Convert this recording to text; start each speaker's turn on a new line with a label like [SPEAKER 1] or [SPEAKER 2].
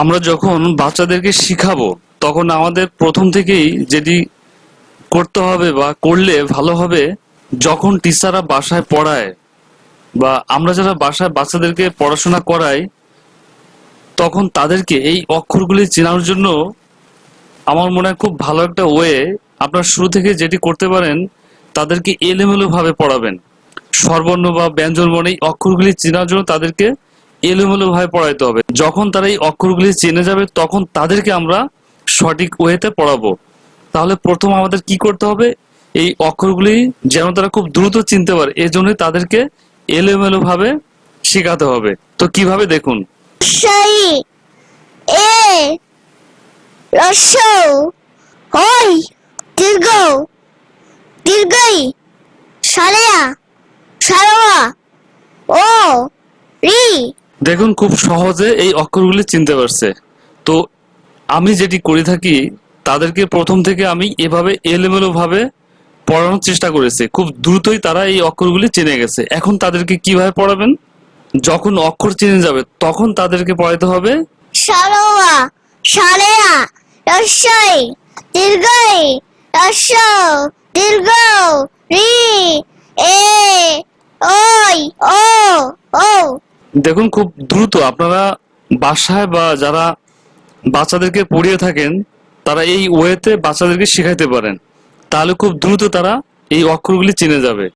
[SPEAKER 1] আমরা যখন বাচ্চাদেরকে শিখাবো, তখন আমাদের প্রথম থেকেই যেটি করতে হবে বা করলে ভালো হবে, যখন টিচাররা বাসায় পড়ায় বা আমরা যারা বাসায় বাচ্চাদেরকে পড়াশোনা করাই, তখন তাদেরকে এই অক্ষরগুলি চেনার জন্য আমার মনে হয় খুব ভালো একটা ওয়ে আপনার শুরু থেকে যেটি করতে পারেন, তাদেরকে এলোমেলো ভাবে পড়াবেন। স্বরবর্ণ বা ব্যঞ্জনবর্ণ এই অক্ষরগুলি চেনার জন্য তাদেরকে এলোমেলো ভাবে পড়াইতে হবে। যখন তারা এই অক্ষরগুলি চেনে যাবে, তখন তাদেরকে আমরা সঠিক ওয়েতে পড়াবো। তাহলে প্রথম আমাদের কি করতে হবে? এই অক্ষরগুলি যেন তারা খুব দ্রুত চিনতে পারে এই জন্যই তাদেরকে এলোমেলো ভাবে শেখাতে হবে। তো কীভাবে দেখুন?
[SPEAKER 2] এ দীর্ঘ সারেয়া সারোয়া
[SPEAKER 1] দেখুন, খুব সহজে এই অক্ষরগুলি চিনতে পারছে। তো আমি যেটি করে থাকি, তাদেরকে প্রথম থেকে আমি এভাবে এলোমেলো ভাবে পড়ানোর চেষ্টা করেছি। খুব দ্রুতই তারা এই অক্ষরগুলি চিনে গেছে। এখন তাদেরকে কীভাবে পড়াবেন? যখন অক্ষর চিনে যাবে, তখন তাদেরকে পড়াইতে হবে।
[SPEAKER 2] দীর্ঘ ও ও।
[SPEAKER 1] দেখুন, খুব দ্রুত আপনারা বাসায় বা যারা বাচ্চাদেরকে পড়িয়ে থাকেন, তারা এই ওয়েতে বাচ্চাদেরকে শেখাইতে পারেন। তাহলে খুব দ্রুত তারা এই অক্ষরগুলি চিনে যাবে।